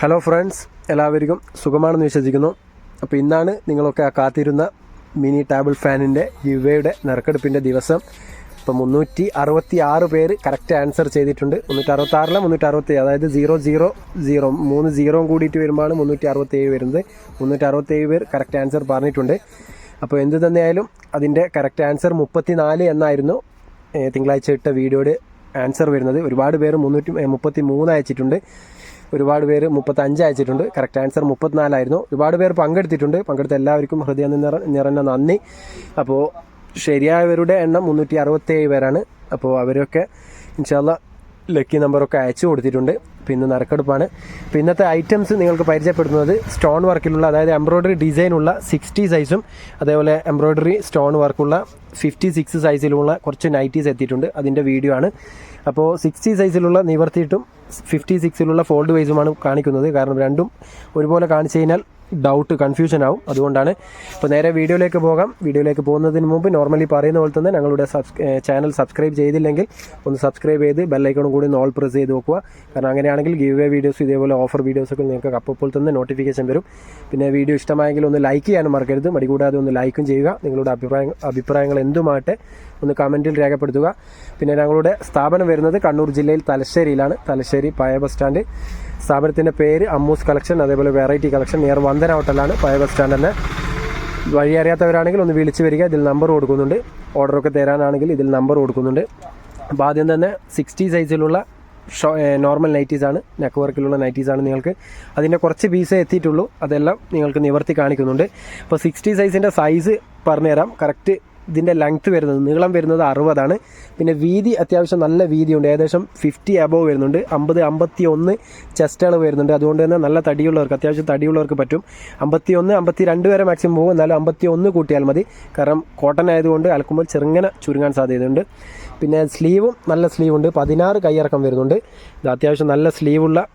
Hello friends എല്ലാവർക്കും സുഖമാണെന്ന് വിശ്വസിക്കുന്നു. അപ്പോൾ ഇന്നാണ് നിങ്ങളൊക്കെ ആ കാത്തിരുന്ന മിനി ടേബിൾ ഫാനിന്റെ യുവയുടെ നറുക്കെടുപ്പിന്റെ ദിവസം. ഇപ്പോൾ മുന്നൂറ്റി അറുപത്തി ആറ് പേര് കറക്റ്റ് ആൻസർ ചെയ്തിട്ടുണ്ട്. മുന്നൂറ്റി അറുപത്താറിലെ മുന്നൂറ്റി അറുപത്തി അതായത് സീറോ സീറോ സീറോ മൂന്ന് സീറോയും കൂടിയിട്ട് വരുമ്പോൾ മുന്നൂറ്റി അറുപത്തേഴ് വരുന്നത്. മുന്നൂറ്റി അറുപത്തേഴ് പേർ കറക്റ്റ് ആൻസർ പറഞ്ഞിട്ടുണ്ട്. അപ്പോൾ എന്ത് തന്നെയായാലും അതിന്റെ കറക്റ്റ് ആൻസർ മുപ്പത്തി നാല് എന്നായിരുന്നു തിങ്കളാഴ്ച ഇട്ട വീഡിയോയുടെ ആൻസർ വരുന്നത്. ഒരുപാട് പേര് മുന്നൂറ്റി മുപ്പത്തി മൂന്ന് അയച്ചിട്ടുണ്ട്. ഒരുപാട് പേര് മുപ്പത്തഞ്ച് അയച്ചിട്ടുണ്ട്. കറക്റ്റ് ആൻസർ മുപ്പത്തിനാലായിരുന്നു. ഒരുപാട് പേർ പങ്കെടുത്തിട്ടുണ്ട്. പങ്കെടുത്ത എല്ലാവർക്കും ഹൃദയം നിറ നിറഞ്ഞ നന്ദി. അപ്പോൾ ശരിയായവരുടെ എണ്ണം മുന്നൂറ്റി അറുപത്തേഴ് പേരാണ്. അപ്പോൾ അവരൊക്കെ ഇൻഷാല്ല ലക്കി നമ്പറൊക്കെ അയച്ചു കൊടുത്തിട്ടുണ്ട്. പിന്നെ നറുക്കെടുപ്പാണ്. അപ്പോൾ ഇന്നത്തെ ഐറ്റംസ് നിങ്ങൾക്ക് പരിചയപ്പെടുത്തുന്നത് സ്റ്റോൺ വർക്കിലുള്ള അതായത് എംബ്രോയ്ഡറി ഡിസൈനുള്ള സിക്സ്റ്റി സൈസും അതേപോലെ എംബ്രോയ്ഡറി സ്റ്റോൺ വർക്കുള്ള ഫിഫ്റ്റി സിക്സ് സൈസിലുള്ള കുറച്ച് നൈറ്റീസ് എത്തിയിട്ടുണ്ട്. അതിന്റെ വീഡിയോ ആണ്. അപ്പോൾ സിക്സ്റ്റി സൈസിലുള്ള നിവർത്തിയിട്ടും ഫിഫ്റ്റി സിക്സിലുള്ള ഫോൾഡ് വൈസുമാണ് കാണിക്കുന്നത്. കാരണം രണ്ടും ഒരുപോലെ കാണിച്ചു കഴിഞ്ഞാൽ ഡൗട്ട് കൺഫ്യൂഷൻ ആവും. അതുകൊണ്ടാണ് ഇപ്പോൾ നേരെ വീഡിയോയിലേക്ക് പോകാം. വീഡിയോയിലേക്ക് പോകുന്നതിന് മുമ്പ് നോർമലി പറയുന്ന പോലെ തന്നെ ഞങ്ങളുടെ ചാനൽ സബ്സ്ക്രൈബ് ചെയ്തില്ലെങ്കിൽ ഒന്ന് സബ്സ്ക്രൈബ് ചെയ്ത് ബെല്ലൈക്കണും കൂടി ഒന്ന് ഓൾ പ്രസ് ചെയ്ത് നോക്കുക കാരണം അങ്ങനെയാണെങ്കിൽ ഗീവ് വേ വീഡിയോസ് ഇതേപോലെ ഓഫർ വീഡിയോസൊക്കെ നിങ്ങൾക്ക് അപ്പോൾ തന്നെ നോട്ടിഫിക്കേഷൻ വരും. പിന്നെ വീഡിയോ ഇഷ്ടമായെങ്കിൽ ഒന്ന് ലൈക്ക് ചെയ്യാനും മറക്കരുത്. മടി കൂടാതെ ഒന്ന് ലൈക്കും ചെയ്യുക. നിങ്ങളുടെ അഭിപ്രായം അഭിപ്രായങ്ങൾ എന്തുമാട്ടെ ഒന്ന് കമന്റിൽ രേഖപ്പെടുത്തുക. പിന്നെ ഞങ്ങളുടെ സ്ഥാപനം വരുന്നത് കണ്ണൂർ ജില്ലയിൽ തലശ്ശേരിയിലാണ്. തലശ്ശേരി പഴയ ബസ് സ്റ്റാൻഡ് സ്ഥാപനത്തിന്റെ പേര് അമ്മൂസ് കളക്ഷൻ അതേപോലെ വെറൈറ്റി കളക്ഷൻ നിയർ വന്ദന ഹോട്ടലാണ് പഴയ ബസ് സ്റ്റാൻഡ് തന്നെ. വഴി അറിയാത്തവരാണെങ്കിൽ ഒന്ന് വിളിച്ച് വരിക ഇതിൽ നമ്പർ കൊടുക്കുന്നുണ്ട്. ഓർഡറൊക്കെ തരാനാണെങ്കിൽ ഇതിൽ നമ്പർ കൊടുക്കുന്നുണ്ട്. അപ്പോൾ ആദ്യം തന്നെ സിക്സ്റ്റി സൈസിലുള്ള ഷോ നോർമൽ നൈറ്റീസാണ് നെക്ക് വർക്കിലുള്ള നൈറ്റീസാണ് നിങ്ങൾക്ക്. അതിന്റെ കുറച്ച് പീസേ എത്തിയിട്ടുള്ളൂ അതെല്ലാം നിങ്ങൾക്ക് നിവർത്തി കാണിക്കുന്നുണ്ട്. അപ്പോൾ സിക്സ്റ്റി സൈസിന്റെ സൈസ് പറഞ്ഞുതരാം. കറക്റ്റ് ഇതിന്റെ ലെങ്ത്ത് വരുന്നത് നീളം വരുന്നത് അറുപതാണ്. പിന്നെ വീതി അത്യാവശ്യം നല്ല വീതിയുണ്ട്. ഏകദേശം ഫിഫ്റ്റി അബോവ് വരുന്നുണ്ട്. അമ്പത് അമ്പത്തി ഒന്ന് ചെസ്റ്റ് അളവ് വരുന്നുണ്ട്. അതുകൊണ്ട് തന്നെ നല്ല തടിയുള്ളവർക്ക് അത്യാവശ്യം തടിയുള്ളവർക്ക് പറ്റും. അമ്പത്തി ഒന്ന് അമ്പത്തി രണ്ട് വരെ മാക്സിമം പോകും. എന്നാലും അമ്പത്തി ഒന്ന് കൂട്ടിയാൽ മതി. കാരണം കോട്ടൺ ആയതുകൊണ്ട് അലക്കുമ്പോൾ ചെറുങ്ങനെ ചുരുങ്ങാൻ സാധ്യതയുണ്ട്. പിന്നെ സ്ലീവും നല്ല സ്ലീവ് ഉണ്ട്. പതിനാറ് കൈയിറക്കം വരുന്നുണ്ട്. ഇത് അത്യാവശ്യം നല്ല സ്ലീവുള്ള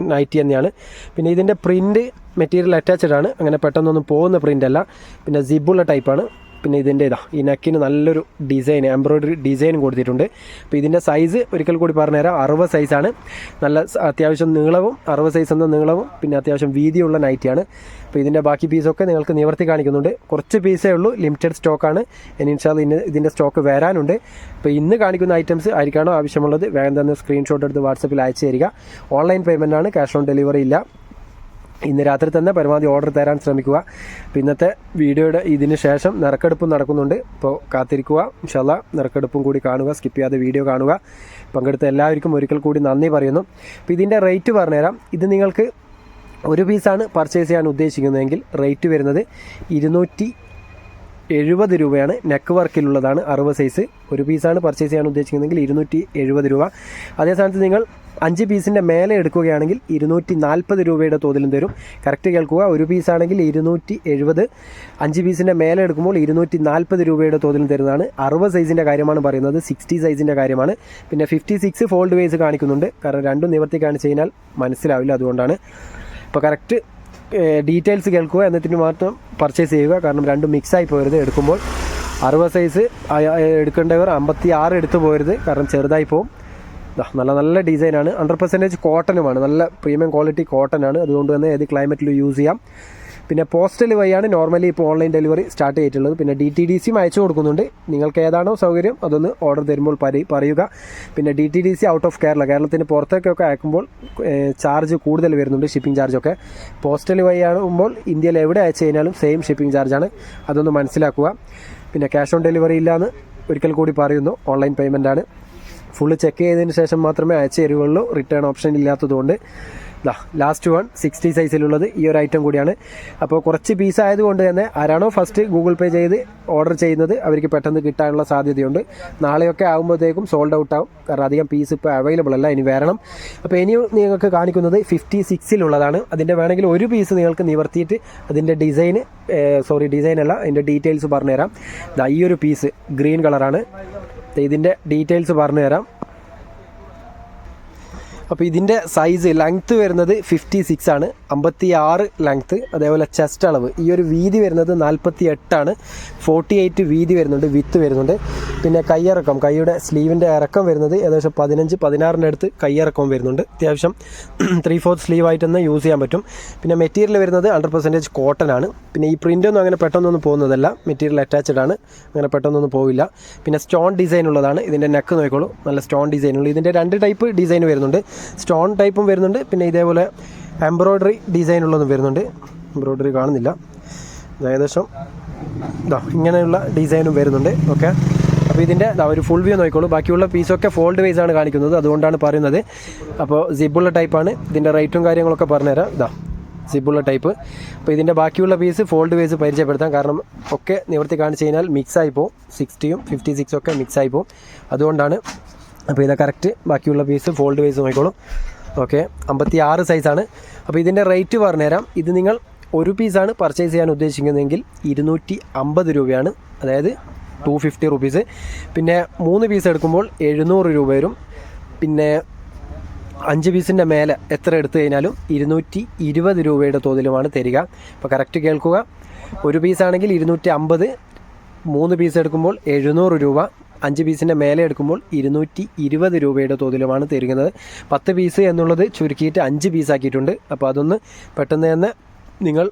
നൈറ്റി തന്നെയാണ്. പിന്നെ ഇതിന്റെ പ്രിന്റ് മെറ്റീരിയൽ അറ്റാച്ച്ഡ് ആണ്. അങ്ങനെ പെട്ടെന്നൊന്നും പോകുന്ന പ്രിന്റ് അല്ല. പിന്നെ സിബുള്ള ടൈപ്പാണ് പിന്നെ ഇതിന്റെ ഇതാ ഈ നെക്കിന് നല്ലൊരു ഡിസൈൻ എംബ്രോയ്ഡറി ഡിസൈൻ കൊടുത്തിട്ടുണ്ട്. അപ്പോൾ ഇതിന്റെ സൈസ് ഒരിക്കൽ കൂടി പറഞ്ഞുതരാം. അറുപത് സൈസാണ് നല്ല അത്യാവശ്യം നീളവും അറുപത് സൈസ് എന്ന നീളവും പിന്നെ അത്യാവശ്യം വീതിയുള്ള നൈറ്റിയാണ് അപ്പോൾ ഇതിന്റെ ബാക്കി പീസൊക്കെ നിങ്ങൾക്ക് നിവർത്തി കാണിക്കുന്നുണ്ട്. കുറച്ച് പീസേ ഉള്ളൂ ലിമിറ്റഡ് സ്റ്റോക്കാണ് ഇനി ഇൻഷാൽ ഇന്ന് ഇതിന്റെ സ്റ്റോക്ക് വരാനുണ്ട്. അപ്പോൾ ഇന്ന് കാണിക്കുന്ന ഐറ്റംസ് ആയിരിക്കാണോ ആവശ്യമുള്ളത് വേഗം തന്നെ സ്ക്രീൻഷോട്ട് എടുത്ത് വാട്സപ്പിൽ അയച്ചു തരിക. ഓൺലൈൻ പേയ്മെന്റാണ് ക്യാഷ് ഓൺ ഡെലിവറി ഇല്ല. ഇന്ന് രാത്രി തന്നെ പരമാവധി ഓർഡർ തരാൻ ശ്രമിക്കുക. അപ്പോൾ ഇന്നത്തെ വീഡിയോയുടെ ഇതിന് ശേഷം നറുക്കെടുപ്പും നടക്കുന്നുണ്ട്. അപ്പോൾ കാത്തിരിക്കുക. ഇൻഷല്ല നറുക്കെടുപ്പും കൂടി കാണുക സ്കിപ്പ് ചെയ്യാതെ വീഡിയോ കാണുക. പങ്കെടുത്ത എല്ലാവർക്കും ഒരിക്കൽ കൂടി നന്ദി പറയുന്നു. അപ്പോൾ ഇതിന്റെ റേറ്റ് പറഞ്ഞുതരാം. ഇത് നിങ്ങൾക്ക് ഒരു പീസാണ് പർച്ചേസ് ചെയ്യാൻ ഉദ്ദേശിക്കുന്നതെങ്കിൽ റേറ്റ് വരുന്നത് ഇരുന്നൂറ്റി എഴുപത് രൂപയാണ് നെക്ക് വർക്കിലുള്ളതാണ് അറുപത് സൈസ് ഒരു പീസാണ് പർച്ചേസ് ചെയ്യാൻ ഉദ്ദേശിക്കുന്നതെങ്കിൽ ഇരുന്നൂറ്റി എഴുപത് രൂപ. അതേ സ്ഥാനത്ത് നിങ്ങൾ അഞ്ച് പീസിന്റെ മേലെ എടുക്കുകയാണെങ്കിൽ ഇരുന്നൂറ്റി നാൽപ്പത് രൂപയുടെ തോതിലും തരും. കറക്റ്റ് കേൾക്കുക ഒരു പീസാണെങ്കിൽ ഇരുന്നൂറ്റി എഴുപത്. അഞ്ച് പീസിന്റെ മേലെ എടുക്കുമ്പോൾ ഇരുന്നൂറ്റി നാൽപ്പത് രൂപയുടെ തോതിലും തരുന്നതാണ്. അറുപത് സൈസിന്റെ കാര്യമാണ് പറയുന്നത് സിക്സ്റ്റി സൈസിന്റെ കാര്യമാണ്. പിന്നെ ഫിഫ്റ്റി സിക്സ് ഫോൾഡ് വേസ് കാണിക്കുന്നുണ്ട്. കാരണം രണ്ടും നിവർത്തി കാണിച്ചു കഴിഞ്ഞാൽ മനസ്സിലാവില്ല അതുകൊണ്ടാണ്. അപ്പോൾ കറക്റ്റ് ഡീറ്റെയിൽസ് കേൾക്കുക എന്നിട്ട് മാത്രം പർച്ചേസ് ചെയ്യുക. കാരണം രണ്ടും മിക്സായി പോകരുത് എടുക്കുമ്പോൾ. അറുപത് സൈസ് എടുക്കേണ്ടവർ അമ്പത്തി ആറ് എടുത്തു പോകരുത് കാരണം ചെറുതായി പോകും നല്ല നല്ല ഡിസൈനാണ് ഹൺഡ്രഡ് പെർസെന്റേജ് കോട്ടനുമാണ് നല്ല പ്രീമിയം ക്വാളിറ്റി കോട്ടനാണ് അതുകൊണ്ട് തന്നെ ഏത് ക്ലൈമറ്റിലും യൂസ് ചെയ്യാം. പിന്നെ പോസ്റ്റൽ വഴിയാണ് നോർമലി ഇപ്പോൾ ഓൺലൈൻ ഡെലിവറി സ്റ്റാർട്ട് ചെയ്തിട്ടുള്ളത്. പിന്നെ ഡി ടി ഡി സിയും അയച്ചു കൊടുക്കുന്നുണ്ട്. നിങ്ങൾക്ക് ഏതാണോ സൗകര്യം അതൊന്ന് ഓർഡർ തരുമ്പോൾ പറയുക. പിന്നെ D T D C out of Kerala കേരളത്തിന് പുറത്തേക്കൊക്കെ അയക്കുമ്പോൾ ചാർജ് കൂടുതൽ വരുന്നുണ്ട് ഷിപ്പിംഗ് ചാർജൊക്കെ പോസ്റ്റൽ വഴിയാകുമ്പോൾ ഇന്ത്യയിൽ എവിടെ അയച്ചു കഴിഞ്ഞാലും സെയിം ഷിപ്പിംഗ് ചാർജാണ് അതൊന്ന് മനസ്സിലാക്കുക. പിന്നെ ക്യാഷ് ഓൺ ഡെലിവറി ഇല്ലാന്ന് ഒരിക്കൽ കൂടി പറയുന്നു. ഓൺലൈൻ പേയ്മെന്റ് ആണ്. ഫുള്ള് ചെക്ക് ചെയ്തതിന് ശേഷം മാത്രമേ അയച്ചു തരുവുള്ളൂ റിട്ടേൺ ഓപ്ഷൻ ഇല്ലാത്തതുകൊണ്ട്. ദാ ലാസ്റ്റ് വൺ സിക്സ്റ്റി സൈസിലുള്ളത് ഈ ഒരു ഐറ്റം കൂടിയാണ്. അപ്പോൾ കുറച്ച് പീസ് ആയതുകൊണ്ട് തന്നെ ആരാണോ ഫസ്റ്റ് ഗൂഗിൾ പേ ചെയ്ത് ഓർഡർ ചെയ്യുന്നത് അവർക്ക് പെട്ടെന്ന് കിട്ടാനുള്ള സാധ്യതയുണ്ട്. നാളെയൊക്കെ ആകുമ്പോഴത്തേക്കും സോൾഡ് ഔട്ട് ആവും. കാരണം അധികം പീസ് ഇപ്പോൾ അവൈലബിൾ അല്ല ഇനി വരണം. അപ്പോൾ ഇനി നിങ്ങൾക്ക് കാണിക്കുന്നത് ഫിഫ്റ്റി സിക്സിലുള്ളതാണ് അതിന്റെ വേണമെങ്കിൽ ഒരു പീസ് നിങ്ങൾക്ക് നിവർത്തിയിട്ട് അതിന്റെ ഡിസൈൻ സോറി ഡിസൈൻ അല്ല അതിന്റെ ഡീറ്റെയിൽസ് പറഞ്ഞുതരാം. ഈ ഒരു പീസ് ഗ്രീൻ കളറാണ് ഇതിന്റെ ഡീറ്റെയിൽസ് പറഞ്ഞു തരാം അപ്പോൾ ഇതിന്റെ സൈസ് ലെങ്ത്ത് വരുന്നത് ഫിഫ്റ്റി സിക്സ് ആണ്. അമ്പത്തി ആറ് ലെങ്ത്ത് അതേപോലെ ചെസ്റ്റ് അളവ്. ഈ ഒരു വീതി വരുന്നത് നാൽപ്പത്തി എട്ടാണ് ഫോർട്ടി എയ്റ്റ് വീതി വരുന്നുണ്ട് വിത്ത് വരുന്നുണ്ട്. പിന്നെ കയ്യിറക്കം കൈയുടെ സ്ലീവിന്റെ ഇറക്കം വരുന്നത് ഏകദേശം പതിനഞ്ച് പതിനാറിന്റെ അടുത്ത് കയ്യിറക്കം വരുന്നുണ്ട്. അത്യാവശ്യം ത്രീ ഫോർത്ത് സ്ലീവ് ആയിട്ട് യൂസ് ചെയ്യാൻ പറ്റും. പിന്നെ മെറ്റീരിയൽ വരുന്നത് ഹൺഡ്രഡ് പെർസെന്റേജ് കോട്ടൺ ആണ്. പിന്നെ ഈ പ്രിന്റ് ഒന്നും അങ്ങനെ പെട്ടെന്നൊന്നും പോകുന്നതല്ല. മെറ്റീരിയൽ അറ്റാച്ച്ഡ് ആണ്. അങ്ങനെ പെട്ടെന്നൊന്നും പോവില്ല. പിന്നെ സ്റ്റോൺ ഡിസൈൻ ഉള്ളതാണ്. ഇതിന്റെ നെക്ക് നോക്കിക്കോളൂ. നല്ല സ്റ്റോൺ ഡിസൈൻ ഉള്ളൂ. ഇതിന്റെ രണ്ട് ടൈപ്പ് ഡിസൈൻ വരുന്നുണ്ട്. സ്റ്റോൺ ടൈപ്പും വരുന്നുണ്ട്. പിന്നെ ഇതേപോലെ എംബ്രോയ്ഡറി ഡിസൈൻ ഉള്ളതും വരുന്നുണ്ട്. എംബ്രോയ്ഡറി കാണുന്നില്ല. ഏകദേശം ഇതാ ഇങ്ങനെയുള്ള ഡിസൈനും വരുന്നുണ്ട്. ഓക്കെ അപ്പോൾ ഇതിന്റെ ഒരു ഫുൾ വ്യൂ നോക്കിക്കോളൂ. ബാക്കിയുള്ള പീസൊക്കെ ഫോൾഡ് വൈസ് ആണ് കാണിക്കുന്നത്. അതുകൊണ്ടാണ് പറയുന്നത്. അപ്പോൾ സിബുള്ള ടൈപ്പാണ് ഇതിന്റെ റേറ്റും കാര്യങ്ങളൊക്കെ പറഞ്ഞുതരാം. ഇതാ സിബുള്ള ടൈപ്പ് അപ്പോൾ ഇതിന്റെ ബാക്കിയുള്ള പീസ് ഫോൾഡ് വൈസ് പരിചയപ്പെടുത്താം. കാരണം ഒക്കെ നിവർത്തി കാണിച്ച് കഴിഞ്ഞാൽ മിക്സ് ആയി പോകും സിക്സ്റ്റിയും ഫിഫ്റ്റി സിക്സും ഒക്കെ മിക്സ് ആയി പോകും അതുകൊണ്ടാണ് അപ്പോൾ ഇതാ കറക്റ്റ് ബാക്കിയുള്ള പീസ് ഫോൾഡ് വൈസ് നോക്കിക്കോളും ഓക്കെ അമ്പത്തി ആറ് സൈസാണ് അപ്പോൾ ഇതിന്റെ റേറ്റ് പറഞ്ഞുതരാം. ഇത് നിങ്ങൾ ഒരു പീസാണ് പർച്ചേസ് ചെയ്യാൻ ഉദ്ദേശിക്കുന്നതെങ്കിൽ ഇരുന്നൂറ്റി അമ്പത് രൂപയാണ്. അതായത് ടു ഫിഫ്റ്റി റുപ്പീസ് പിന്നെ മൂന്ന് പീസ് എടുക്കുമ്പോൾ എഴുന്നൂറ് രൂപ വരും. പിന്നെ അഞ്ച് പീസിന്റെ മേലെ എത്ര എടുത്തു കഴിഞ്ഞാലും ഇരുന്നൂറ്റി ഇരുപത് രൂപയുടെ തോതിലുമാണ് തരിക. അപ്പോൾ കറക്റ്റ് കേൾക്കുക. ഒരു പീസാണെങ്കിൽ ഇരുന്നൂറ്റി അമ്പത് മൂന്ന് പീസ് എടുക്കുമ്പോൾ എഴുന്നൂറ് രൂപ. അഞ്ച് പീസിന്റെ മേലെ എടുക്കുമ്പോൾ ഇരുന്നൂറ്റി ഇരുപത് രൂപയുടെ തോതിലുമാണ് തരുന്നത്. പത്ത് പീസ് എന്നുള്ളത് ചുരുക്കിയിട്ട് അഞ്ച് പീസാക്കിയിട്ടുണ്ട് അപ്പോൾ അതൊന്ന് പെട്ടെന്ന് തന്നെ നിങ്ങൾ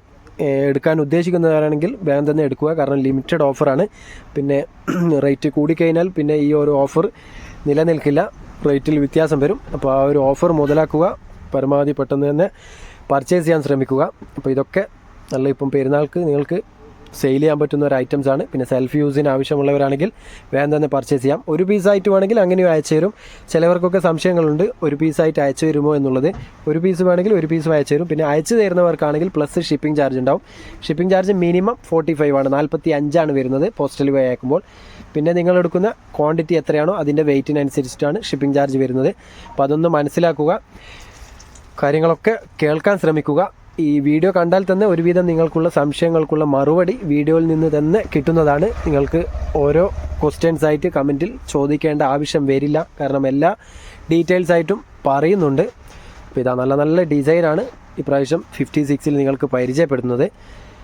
എടുക്കാൻ ഉദ്ദേശിക്കുന്നവരാണെങ്കിൽ വേഗം തന്നെ എടുക്കുക. കാരണം ലിമിറ്റഡ് ഓഫറാണ് പിന്നെ റേറ്റ് കൂടിക്കഴിഞ്ഞാൽ പിന്നെ ഈ ഒരു ഓഫർ നിലനിൽക്കില്ല. റേറ്റിൽ വ്യത്യാസം വരും. അപ്പോൾ ആ ഒരു ഓഫർ മുതലാക്കുക. പരമാവധി പെട്ടെന്ന് തന്നെ പർച്ചേസ് ചെയ്യാൻ ശ്രമിക്കുക. അപ്പോൾ ഇതൊക്കെ നല്ല ഇപ്പം പെരുന്നാൾക്ക് നിങ്ങൾക്ക് സെയിൽ ചെയ്യാൻ പറ്റുന്ന ഒരു ഐറ്റംസ് ആണ്. പിന്നെ സെൽഫ് യൂസിന് ആവശ്യമുള്ളവരാണെങ്കിൽ വേഗം തന്നെ പർച്ചേസ് ചെയ്യാം. ഒരു പീസായിട്ട് വേണമെങ്കിൽ അങ്ങനെയും അയച്ചു തരും. ചിലവർക്കൊക്കെ സംശയങ്ങളുണ്ട് ഒരു പീസായിട്ട് അയച്ചു തരുമോ എന്നുള്ളത്. ഒരു പീസ് വേണമെങ്കിൽ ഒരു പീസ് അയച്ചു തരും. പിന്നെ അയച്ചു തരുന്നവർക്കാണെങ്കിൽ പ്ലസ് ഷിപ്പിംഗ് ചാർജ് ഉണ്ടാവും. Shipping charge minimum forty five ആണ്. നാൽപ്പത്തി അഞ്ചാണ് വരുന്നത് പോസ്റ്റൽ വേ അയക്കുമ്പോൾ. പിന്നെ നിങ്ങൾ എടുക്കുന്ന ക്വാണ്ടിറ്റി എത്രയാണോ അതിന്റെ വെയിറ്റിനനുസരിച്ചിട്ടാണ് ഷിപ്പിംഗ് ചാർജ് വരുന്നത്. അപ്പോൾ അതൊന്ന് മനസ്സിലാക്കുക. കാര്യങ്ങളൊക്കെ കേൾക്കാൻ ശ്രമിക്കുക. ഈ വീഡിയോ കണ്ടാൽ തന്നെ ഒരുവിധം നിങ്ങൾക്കുള്ള സംശയങ്ങൾക്കുള്ള മറുപടി വീഡിയോയിൽ നിന്ന് തന്നെ കിട്ടുന്നതാണ്. നിങ്ങൾക്ക് ഓരോ ക്വസ്റ്റ്യൻസ് ആയിട്ട് കമന്റിൽ ചോദിക്കേണ്ട ആവശ്യം വരില്ല. കാരണം എല്ലാ ഡീറ്റെയിൽസ് ആയിട്ടും പറയുന്നുണ്ട്. അപ്പോൾ ഇതാ നല്ല നല്ല ഡിസൈനാണ് ഇപ്രാവശ്യം ഫിഫ്റ്റി സിക്സിൽ നിങ്ങൾക്ക് പരിചയപ്പെടുന്നത്.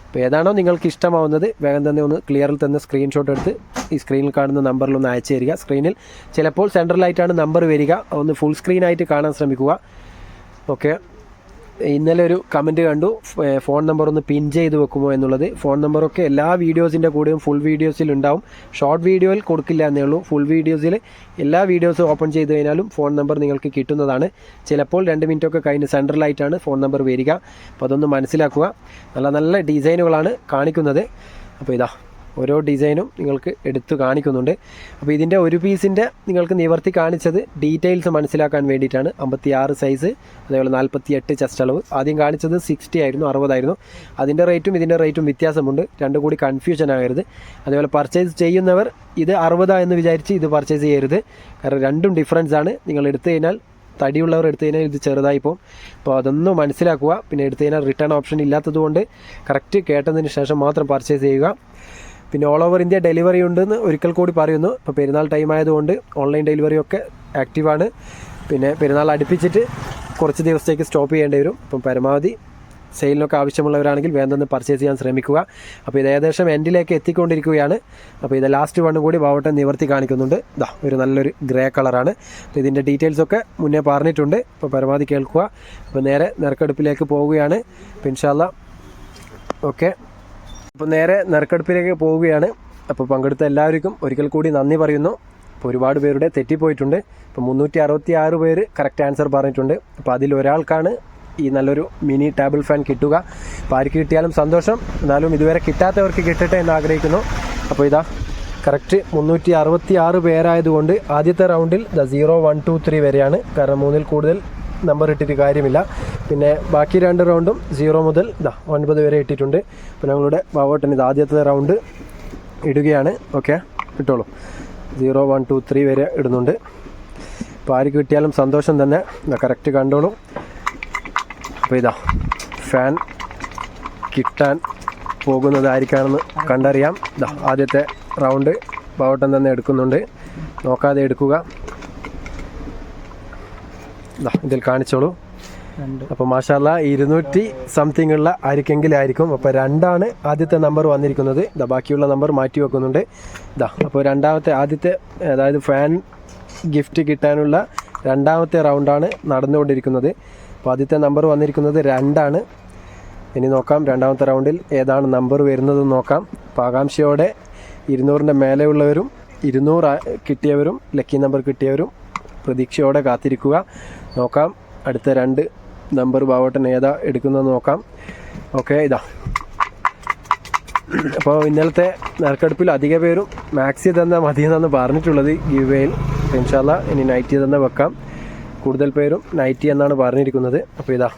അപ്പോൾ ഏതാണോ നിങ്ങൾക്ക് ഇഷ്ടമാവുന്നത് വേഗം തന്നെ ഒന്ന് ക്ലിയറിൽ തന്നെ സ്ക്രീൻഷോട്ട് എടുത്ത് ഈ സ്ക്രീനിൽ കാണുന്ന നമ്പറിൽ ഒന്ന് അയച്ചു തരിക. സ്ക്രീനിൽ ചിലപ്പോൾ സെൻട്രലായിട്ടാണ് നമ്പർ വരിക. ഒന്ന് ഫുൾ സ്ക്രീനായിട്ട് കാണാൻ ശ്രമിക്കുക. ഓക്കെ ഇന്നലെ ഒരു കമന്റ് കണ്ടു. ഫോൺ നമ്പർ ഒന്ന് പിൻ ചെയ്ത് വെക്കുമോ എന്നുള്ളത്. ഫോൺ നമ്പറൊക്കെ എല്ലാ വീഡിയോസിന്റെ കൂടെയും ഫുൾ വീഡിയോസിൽ ഉണ്ടാവും ഷോർട്ട് വീഡിയോയിൽ കൊടുക്കില്ല എന്നേ ഉള്ളൂ. ഫുൾ വീഡിയോസിൽ എല്ലാ വീഡിയോസും ഓപ്പൺ ചെയ്ത് കഴിഞ്ഞാലും ഫോൺ നമ്പർ നിങ്ങൾക്ക് കിട്ടുന്നതാണ്. ചിലപ്പോൾ രണ്ട് മിനിറ്റൊക്കെ കഴിഞ്ഞ് സെൻട്രലായിട്ടാണ് ഫോൺ നമ്പർ വരിക. അപ്പോൾ അതൊന്ന് മനസ്സിലാക്കുക. നല്ല നല്ല ഡിസൈനുകളാണ് കാണിക്കുന്നത്. അപ്പോൾ ഇതാ. ഓരോ ഡിസൈനും നിങ്ങൾക്ക് എടുത്തു കാണിക്കുന്നുണ്ട്. അപ്പോൾ ഇതിന്റെ ഒരു പീസിന്റെ നിങ്ങൾക്ക് നിവർത്തി കാണിച്ചത് ഡീറ്റെയിൽസ് മനസ്സിലാക്കാൻ വേണ്ടിയിട്ടാണ്. അമ്പത്തി ആറ് സൈസ് അതേപോലെ നാൽപ്പത്തി എട്ട് ചെസ്റ്റ് അളവ്. ആദ്യം കാണിച്ചത് സിക്സ്റ്റി ആയിരുന്നു അറുപതായിരുന്നു അതിന്റെ റേറ്റും ഇതിന്റെ റേറ്റും വ്യത്യാസമുണ്ട്. രണ്ടും കൂടി കൺഫ്യൂഷൻ ആകരുത്. അതേപോലെ പർച്ചേസ് ചെയ്യുന്നവർ ഇത് അറുപതാ എന്ന് വിചാരിച്ച് ഇത് പർച്ചേസ് ചെയ്യരുത്. കാരണം രണ്ടും ഡിഫറൻസ് ആണ്. നിങ്ങൾ എടുത്തു കഴിഞ്ഞാൽ തടിയുള്ളവർ എടുത്തു കഴിഞ്ഞാൽ ഇത് ചെറുതായി പോകും. അപ്പോൾ അതൊന്നും മനസ്സിലാക്കുക. പിന്നെ എടുത്തു കഴിഞ്ഞാൽ റിട്ടേൺ ഓപ്ഷൻ ഇല്ലാത്തതുകൊണ്ട് കറക്റ്റ് കേട്ടതിന് ശേഷം മാത്രം പർച്ചേസ് ചെയ്യുക. പിന്നെ ഓൾ ഓവർ ഇന്ത്യ ഡെലിവറി ഉണ്ടെന്ന് ഒരിക്കൽ കൂടി പറയുന്നു. ഇപ്പോൾ പെരുന്നാൾ ടൈം ആയതുകൊണ്ട് ഓൺലൈൻ ഡെലിവറി ഒക്കെ ആക്റ്റീവാണ് പിന്നെ പെരുന്നാൾ അടുപ്പിച്ചിട്ട് കുറച്ച് ദിവസത്തേക്ക് സ്റ്റോപ്പ് ചെയ്യേണ്ടി വരും. അപ്പം പരമാവധി സെയിലിനൊക്കെ ആവശ്യമുള്ളവരാണെങ്കിൽ വേഗം തന്നെ പർച്ചേസ് ചെയ്യാൻ ശ്രമിക്കുക. അപ്പോൾ ഇത് ഏകദേശം എൻഡിലേക്ക് എത്തിക്കൊണ്ടിരിക്കുകയാണ്. അപ്പോൾ ഇത് ലാസ്റ്റ് വണ്ണും കൂടി ബാവട്ടൻ നിവർത്തി കാണിക്കുന്നുണ്ട്. ഇതാ ഒരു നല്ലൊരു ഗ്രേ കളറാണ് അപ്പോൾ ഇതിന്റെ ഡീറ്റെയിൽസൊക്കെ മുന്നേ പറഞ്ഞിട്ടുണ്ട്. അപ്പോൾ പരമാവധി കേൾക്കുക. അപ്പോൾ നേരെ നെറുക്കെടുപ്പിലേക്ക് പോവുകയാണ്. അപ്പോൾ ഇൻഷാല്ല ഓക്കെ അപ്പോൾ നേരെ നറുക്കെടുപ്പിലേക്ക് പോവുകയാണ്. അപ്പോൾ പങ്കെടുത്ത എല്ലാവർക്കും ഒരിക്കൽ കൂടി നന്ദി പറയുന്നു. അപ്പോൾ ഒരുപാട് പേരുടെ തെറ്റിപ്പോയിട്ടുണ്ട്. ഇപ്പോൾ മുന്നൂറ്റി അറുപത്തി ആറ് പേര് കറക്റ്റ് ആൻസർ പറഞ്ഞിട്ടുണ്ട്. അപ്പോൾ അതിൽ ഒരാൾക്കാണ് ഈ നല്ലൊരു മിനി ടേബിൾ ഫാൻ കിട്ടുക. അപ്പോൾ ആർക്ക് കിട്ടിയാലും സന്തോഷം. എന്നാലും ഇതുവരെ കിട്ടാത്തവർക്ക് കിട്ടട്ടെ എന്ന് ആഗ്രഹിക്കുന്നു. അപ്പോൾ ഇതാ കറക്റ്റ് മുന്നൂറ്റി അറുപത്തി ആറ് പേരായതുകൊണ്ട് ആദ്യത്തെ റൗണ്ടിൽ the zero one two three വരെയാണ്. കാരണം മൂന്നിൽ കൂടുതൽ നമ്പർ ഇട്ടിട്ട് കാര്യമില്ല. പിന്നെ ബാക്കി രണ്ട് റൗണ്ടും സീറോ മുതൽ ഇതാ ഒൻപത് വരെ ഇട്ടിട്ടുണ്ട്. അപ്പോൾ ഞങ്ങളുടെ ബാവോട്ടൻ ഇത് ആദ്യത്തെ റൗണ്ട് ഇടുകയാണ്. ഓക്കെ ഇട്ടോളൂ. സീറോ വൺ ടു ത്രീ വരെ ഇടുന്നുണ്ട്. അപ്പോൾ ആർക്ക് കിട്ടിയാലും സന്തോഷം തന്നെ. കറക്റ്റ് കണ്ടോളൂ. അപ്പോൾ ഇതാ ഫാൻ കിട്ടാൻ പോകുന്നത് ആയിരിക്കാണെന്ന് കണ്ടറിയാം. ഇതാ ആദ്യത്തെ റൗണ്ട് ബാവട്ടം തന്നെ എടുക്കുന്നുണ്ട്. നോക്കാതെ എടുക്കുക. ഇതിൽ കാണിച്ചോളൂ. അപ്പൊ അപ്പോൾ മാഷാല്ല ഇരുന്നൂറ്റി സംതിങ് ഉള്ള ആയിരിക്കെങ്കിലായിരിക്കും ആയിരിക്കും. അപ്പോൾ രണ്ടാണ് ആദ്യത്തെ നമ്പർ വന്നിരിക്കുന്നത്. ഇതാ ബാക്കിയുള്ള നമ്പർ മാറ്റി വെക്കുന്നുണ്ട്. ഇതാ അപ്പോൾ രണ്ടാമത്തെ ആദ്യത്തെ അതായത് ഫാൻ ഗിഫ്റ്റ് കിട്ടാനുള്ള രണ്ടാമത്തെ റൗണ്ടാണ് നടന്നുകൊണ്ടിരിക്കുന്നത്. അപ്പോൾ ആദ്യത്തെ നമ്പർ വന്നിരിക്കുന്നത് രണ്ടാണ്. ഇനി നോക്കാം രണ്ടാമത്തെ റൗണ്ടിൽ ഏതാണ് നമ്പർ വരുന്നതെന്ന് നോക്കാം. അപ്പോൾ ആകാംക്ഷയോടെ ഇരുന്നൂറിന്റെ മേലെയുള്ളവരും ഇരുന്നൂറ് കിട്ടിയവരും ലക്കി നമ്പർ കിട്ടിയവരും പ്രതീക്ഷയോടെ കാത്തിരിക്കുക. നോക്കാം. അടുത്ത രണ്ട് നമ്പർ ബാവട്ടൻ ഏതാ എടുക്കുന്നതെന്ന് നോക്കാം. ഓക്കെ ഇതാ. അപ്പോൾ ഇന്നലത്തെ നറുക്കെടുപ്പിൽ അധിക പേരും മാക്സി തന്നെ മതി എന്നാണ് പറഞ്ഞിട്ടുള്ളത്. ഗിവേയിൽ ഇൻഷാല്ല ഇനി നൈറ്റി തന്നെ വെക്കാം. കൂടുതൽ പേരും നൈറ്റി എന്നാണ് പറഞ്ഞിരിക്കുന്നത്. അപ്പോൾ ഇതാ.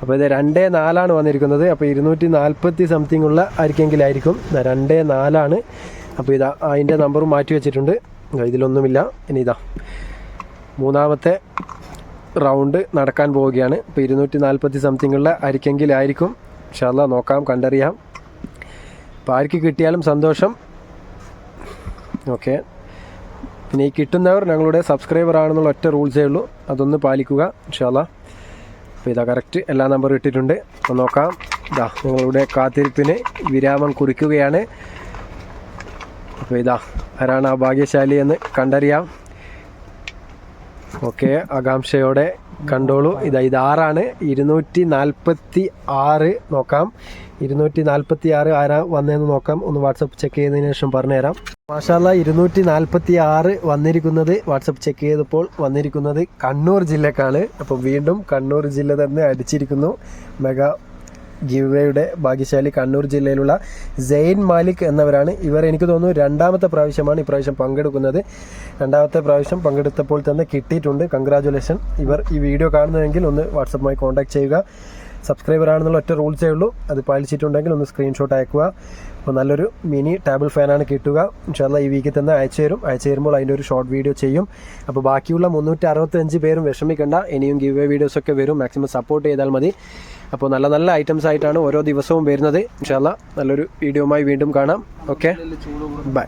അപ്പോൾ ഇത് രണ്ടേ നാലാണ് വന്നിരിക്കുന്നത്. അപ്പോൾ ഇരുന്നൂറ്റി നാൽപ്പത്തി സംതിങ് ഉള്ള ആയിരിക്കെങ്കിലായിരിക്കും ഇതാ രണ്ടേ നാലാണ്. അപ്പോൾ ഇതാ അതിന്റെ നമ്പറും മാറ്റി വെച്ചിട്ടുണ്ട്. ഇതാ ഇതിലൊന്നുമില്ല. ഇനി ഇതാ. മൂന്നാമത്തെ റൗണ്ട് നടക്കാൻ പോവുകയാണ്. ഇപ്പോൾ ഇരുന്നൂറ്റി നാൽപ്പത്തി സംതിങ്ങുള്ള അരിക്കെങ്കിലായിരിക്കും. ഇൻഷാല്ല നോക്കാം കണ്ടറിയാം. അപ്പോൾ ആർക്ക് കിട്ടിയാലും സന്തോഷം. ഓക്കെ. പിന്നെ ഈ കിട്ടുന്നവർ ഞങ്ങളുടെ സബ്സ്ക്രൈബർ ആണെന്നുള്ള ഒറ്റ റൂൾസേ ഉള്ളൂ. അതൊന്ന് പാലിക്കുക ഇൻഷാല്ല അപ്പോൾ ഇതാ കറക്റ്റ് എല്ലാ നമ്പറും ഇട്ടിട്ടുണ്ട്. അപ്പോൾ നോക്കാം. ഇതാ നിങ്ങളുടെ കാത്തിരിപ്പിന് വിരാമം കുറിക്കുകയാണ്. അപ്പോൾ ഇതാ ആരാണ് ആ ഭാഗ്യശാലി എന്ന് കണ്ടറിയാം. ഓക്കെ ആകാംക്ഷയോടെ കണ്ടോളൂ. ഇതാ ഇത് ആറാണ്. ഇരുന്നൂറ്റി നാൽപ്പത്തി ആറ് നോക്കാം. ഇരുന്നൂറ്റി നാൽപ്പത്തി ആറ് ആരാ വന്നതെന്ന് നോക്കാം. ഒന്ന് വാട്സപ്പ് ചെക്ക് ചെയ്തതിന് ശേഷം പറഞ്ഞുതരാം. മാഷാല്ല ഇരുന്നൂറ്റി നാൽപ്പത്തി ആറ് വന്നിരിക്കുന്നത് വാട്സപ്പ് ചെക്ക് ചെയ്തപ്പോൾ വന്നിരിക്കുന്നത് കണ്ണൂർ ജില്ലക്കാണ്. അപ്പോൾ വീണ്ടും കണ്ണൂർ ജില്ല തന്നെ അടിച്ചിരിക്കുന്നു. മെഗാ ഗിവയുടെ ഭാഗ്യശാലി കണ്ണൂർ ജില്ലയിലുള്ള സെയിൻ മാലിക് എന്നവരാണ്. ഇവർ എനിക്ക് തോന്നുന്നു രണ്ടാമത്തെ പ്രാവശ്യമാണ് ഇപ്രാവശ്യം പങ്കെടുക്കുന്നത്. രണ്ടാമത്തെ പ്രാവശ്യം പങ്കെടുത്തപ്പോൾ തന്നെ കിട്ടിയിട്ടുണ്ട്. കൺഗ്രാജുലേഷൻ ഇവർ ഈ വീഡിയോ കാണുന്നതെങ്കിൽ ഒന്ന് വാട്സപ്പുമായി കോൺടാക്ട് ചെയ്യുക. സബ്സ്ക്രൈബർ ആണെന്നുള്ള ഒറ്റ റൂൾസേ ഉള്ളൂ. അത് പാലിച്ചിട്ടുണ്ടെങ്കിൽ ഒന്ന് സ്ക്രീൻഷോട്ട് അയക്കുക. അപ്പോൾ നല്ലൊരു മിനി ടേബിൾ ഫാനാണ് കിട്ടുക. ഇൻഷാല്ല ഈ വീക്കിൽ തന്നെ അയച്ചു തരും. അയച്ചു തരുമ്പോൾ അതിന്റെ ഒരു ഷോർട്ട് വീഡിയോ ചെയ്യും. അപ്പോൾ ബാക്കിയുള്ള മുന്നൂറ്റി അറുപത്തഞ്ച് പേരും വിഷമിക്കേണ്ട. ഇനിയും ഗിവ് വീഡിയോസൊക്കെ വരും. മാക്സിമം സപ്പോർട്ട് ചെയ്താൽ മതി. അപ്പോൾ നല്ല നല്ല ഐറ്റംസ് ആയിട്ടാണ് ഓരോ ദിവസവും വരുന്നത്. ഇൻഷാല്ല നല്ലൊരു വീഡിയോയുമായി വീണ്ടും കാണാം. Okay bye